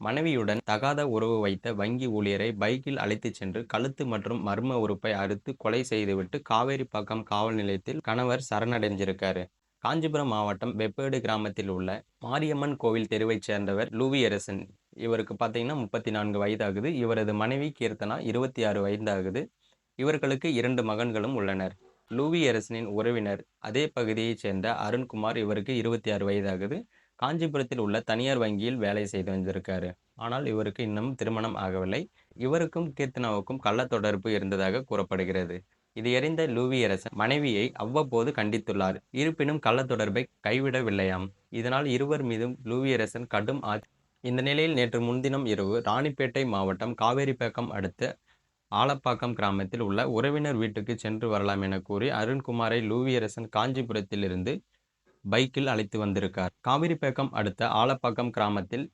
மனைவியுடன் தகாத உறவு வைத்த வங்கி ஊழியரை பைக்கில் அழைத்துச் சென்று கழுத்து மற்றும் மர்ம உறுப்பை அறுத்து கொலை செய்துவிட்டு காவேரிப்பாக்கம் காவல் நிலையத்தில் கணவர் சரணடைஞ்சிருக்காரு காஞ்சிபுரம் மாவட்டம் வெப்பேடு கிராமத்தில் உள்ள மாரியம்மன் கோவில் தெருவைச் சேர்ந்தவர் லூவியரசன். இவருக்கு பார்த்தீங்கன்னா முப்பத்தி நான்கு வயதாகுது. இவரது மனைவி கீர்த்தனா இருபத்தி ஆறு வயதாகுது. இவர்களுக்கு இரண்டு மகன்களும் உள்ளனர். லூவியரசனின் உறவினர் அதே பகுதியைச் சேர்ந்த அருண்குமார் இவருக்கு இருபத்தி ஆறு வயதாகுது. காஞ்சிபுரத்தில் உள்ள தனியார் வங்கியில் வேலை செய்து வந்திருக்காரு. ஆனால் இவருக்கு இன்னும் திருமணம் ஆகவில்லை. இவருக்கும் கீர்த்தனாவுக்கும் கள்ள தொடர்பு இருந்ததாக கூறப்படுகிறது. இது எறிந்த லூவியரசன் மனைவியை அவ்வப்போது கண்டித்துள்ளார். இருப்பினும் கள்ள தொடர்பை கைவிடவில்லையாம். இதனால் இருவர் மீதும் லூவியரசன் கடும் ஆ இந்த நிலையில் நேற்று முன்தினம் இரவு ராணிப்பேட்டை மாவட்டம் காவேரிப்பாக்கம் அடுத்த ஆலப்பாக்கம் கிராமத்தில் உள்ள உறவினர் வீட்டுக்கு சென்று வரலாம் என கூறி அருண்குமாரை லூவியரசன் காஞ்சிபுரத்திலிருந்து பைக்கில் அழைத்து வந்திருக்கார். காவிரிப்பேக்கம் அடுத்த ஆலப்பாக்கம் கிராமத்தில்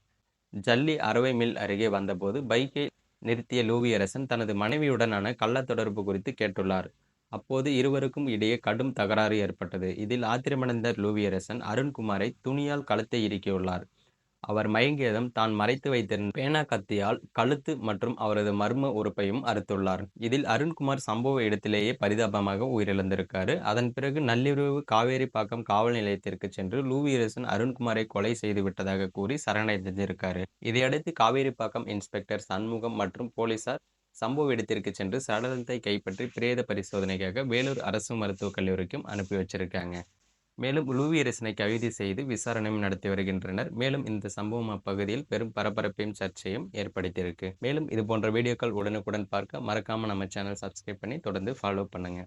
ஜல்லி அரவை மில் அருகே வந்தபோது பைக்கை நிறுத்திய லூவியரசன் தனது மனைவியுடனான கள்ள தொடர்பு குறித்து கேட்டுள்ளார். அப்போது இருவருக்கும் இடையே கடும் தகராறு ஏற்பட்டது. இதில் ஆத்திரமடைந்த லூவியரசன் அருண்குமாரை துணியால் களத்தை இறுக்கியுள்ளார். அவர் மயங்கியதும் தான் மறைத்து வைத்திருந்த பேனா கத்தியால் கழுத்து மற்றும் அவரது மர்ம உறுப்பையும் அறுத்துள்ளார். இதில் அருண்குமார் சம்பவ இடத்திலேயே பரிதாபமாக உயிரிழந்திருக்காரு. அதன் பிறகு நள்ளிரவு காவேரிப்பாக்கம் காவல் நிலையத்திற்கு சென்று லூவியரசன் அருண்குமாரை கொலை செய்து விட்டதாக கூறி சரணடைந்திருக்காரு. இதையடுத்து காவேரிப்பாக்கம் இன்ஸ்பெக்டர் சண்முகம் மற்றும் போலீசார் சம்பவ இடத்திற்கு சென்று சடலத்தை கைப்பற்றி பிரேத பரிசோதனைக்காக வேலூர் அரசு மருத்துவக் கல்லூரிக்கும் அனுப்பி வச்சிருக்காங்க. மேலும் லூவியரசனை கைது செய்து விசாரணையும் நடத்தி வருகின்றனர். மேலும் இந்த சம்பவம் அப்பகுதியில் பெரும் பரபரப்பையும் சர்ச்சையும் ஏற்படுத்தியிருக்கு. மேலும் இது போன்ற வீடியோக்கள் உடனுக்குடன் பார்க்க மறக்காம நம்ம சேனல் சப்ஸ்கிரைப் பண்ணி தொடர்ந்து ஃபாலோ பண்ணுங்க.